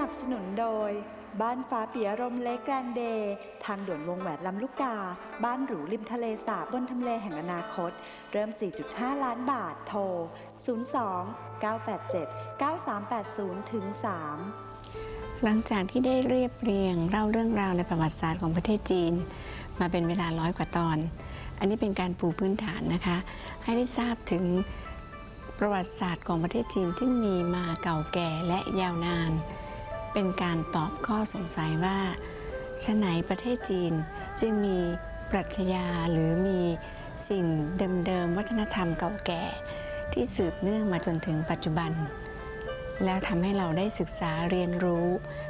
นับสนุนโดย บ้านฟ้าเปียรมเล็กแกรนเดย์ทางด่วนวงแหวนลำลูกกา บ้านหรูริมทะเลสาบบนทำเลแห่งอนาคต เริ่ม 4.5 ล้านบาทโทร 02 987 9380ถึง3หลังจากที่ได้เรียบเรียงเล่าเรื่องราวในประวัติศาสตร์ของประเทศจีน มาเป็นเวลาร้อยกว่าตอน อันนี้เป็นการปูพื้นฐานนะคะ ให้ได้ทราบถึงประวัติศาสตร์ของประเทศจีนที่มีมาเก่าแก่และยาวนาน เป็นการตอบข้อสงสัยว่าชะไหนประเทศจีนจึงมีปรัชญาหรือมีสิ่งเดิมๆวัฒนธรรมเก่าแก่ ที่สืบเนื่องมาจนถึงปัจจุบัน แล้วทำให้เราได้ศึกษาเรียนรู้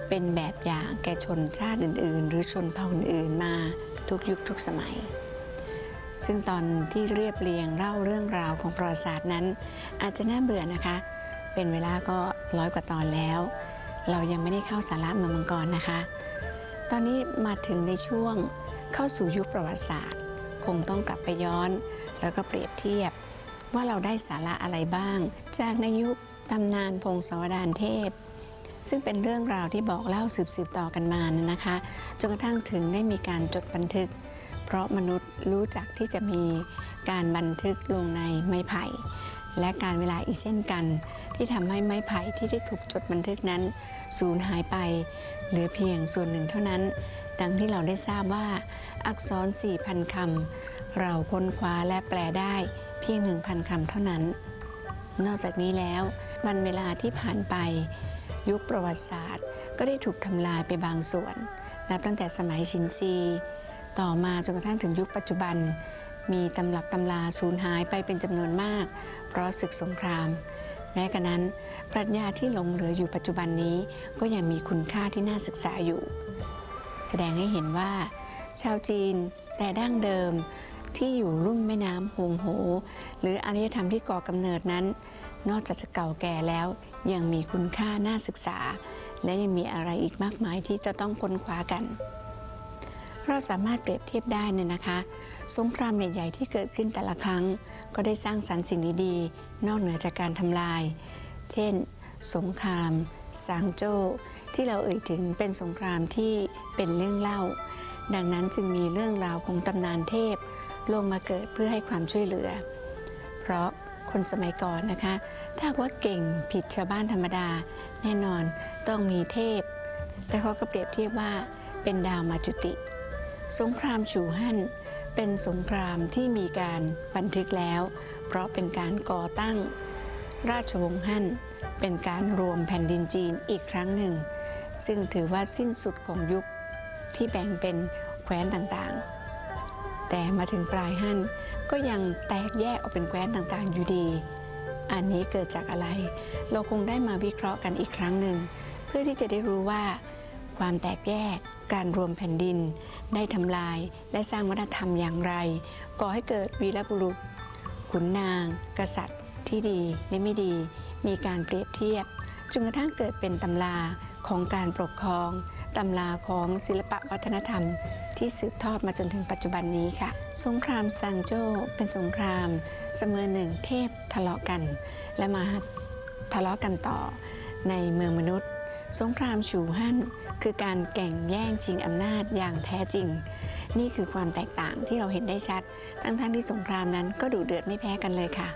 เป็นแบบอย่างแก่ชนชาติอื่น ๆ หรือชนเผ่าอื่นๆมาทุกยุคทุกสมัย ซึ่งตอนที่เรียบเรียงเล่าเรื่องราวของประวัติศาสตร์นั้น อาจจะน่าเบื่อนะคะ เป็นเวลาก็ร้อยกว่าตอนแล้ว เรายังไม่ได้เข้าสาระเมืองมังกรนะคะ ตอนนี้มาถึงในช่วงเข้าสู่ยุคประวัติศาสตร์ คงต้องกลับไปย้อน แล้วก็เปรียบเทียบว่าเราได้สาระอะไรบ้าง จากในยุคตำนานพงศาวดารเทพ ซึ่งเป็นเรื่องราวที่บอกเล่าสืบๆต่อกันมานะนะคะจนกระทั่งถึงได้มีการจดบันทึก เพราะมนุษย์รู้จักที่จะมีการบันทึกลงในไม้ไผ่ และการเวลาอีกเช่นกัน ที่ทำให้ไม้ไผ่ที่ได้ถูกจดบันทึกนั้นสูญหายไป เหลือเพียงส่วนหนึ่งเท่านั้น ดังที่เราได้ทราบว่า อักษร 4,000 คำเราค้นคว้าและแปลได้เพียง 1,000 คำเท่านั้น นอกจากนี้แล้ววันเวลาที่ผ่านไป ยุคประวัติศาสตร์ ก็ได้ถูกทำลายไปบางส่วน นับตั้งแต่สมัยชินซี ต่อมาจนกระทั่งถึงยุคปัจจุบัน มีตำรับตำราสูญหายไปเป็นจำนวนมาก เพราะศึกสงคราม แม้กระนั้น ปรัชญาที่หลงเหลืออยู่ปัจจุบันนี้ก็ยังมีคุณค่าที่น่าศึกษาอยู่ แสดงให้เห็นว่า ชาวจีนแต่ดั้งเดิมที่อยู่รุ่มแม่น้ำหงโห หรืออารยธรรมที่ก่อกำเนิดนั้น นอกจากจะเก่าแก่แล้ว ยังมีคุณค่าน่าศึกษา และยังมีอะไรอีกมากมายที่จะต้องค้นคว้ากัน เราสามารถเปรียบเทียบได้เนี่ยนะคะ สงครามใหญ่ๆที่เกิดขึ้นแต่ละครั้ง ก็ได้สร้างสรรค์สิ่งดีๆ นอกเหนือจากการทำลาย เช่น สงครามซางโจ้ที่เราเอ่ยถึงเป็นสงครามที่เป็นเรื่องเล่า ดังนั้นจึงมีเรื่องราวของตำนานเทพ ลงมาเกิดเพื่อให้ความช่วยเหลือ เพราะคนสมัยก่อนนะคะ ถ้าว่าเก่งผิดชาวบ้านธรรมดา แน่นอนต้องมีเทพ แต่เขาก็เปรียบเทียบว่าเป็นดาวมาจุติ สงครามฉู่ฮั่นเป็นสงครามที่มีการบันทึกแล้ว เพราะเป็นการก่อตั้งราชวงศ์ฮั่นเป็นการรวมแผ่นดินจีนอีกครั้งหนึ่ง ซึ่งถือว่าสิ้นสุดของยุคที่แบ่งเป็นแคว้นต่างๆ แต่มาถึงปลายฮั่นก็ยังแตกแยกออกเป็นแคว้นต่างๆอยู่ดี อันนี้เกิดจากอะไร เราคงได้มาวิเคราะห์กันอีกครั้งหนึ่ง เพื่อที่จะได้รู้ว่า ความแตกแยก การรวมแผ่นดิน ได้ทำลายและสร้างวัฒนธรรมอย่างไร ก่อให้เกิดวีรบุรุษ ขุนนาง กษัตริย์ ที่ดีและไม่ดี มีการเปรียบเทียบจนกระทั่งเกิดเป็นตำราของการปกครองตำราของศิลปะวัฒนธรรม ที่สืบทอดมาจนถึงปัจจุบันนี้ค่ะ สงครามซางโจ้เป็นสงคราม เสมือนหนึ่งเทพทะเลาะกัน และมาทะเลาะกันต่อในเมืองมนุษย์ สงครามฉู่ฮั่นคือการแก่งแย่งชิงอำนาจอย่างแท้จริง นี่คือความแตกต่างที่เราเห็นได้ชัด ทั้งๆทที่สงครามนั้นก็ดุเดือดไม่แพ้กันเลยค่ะ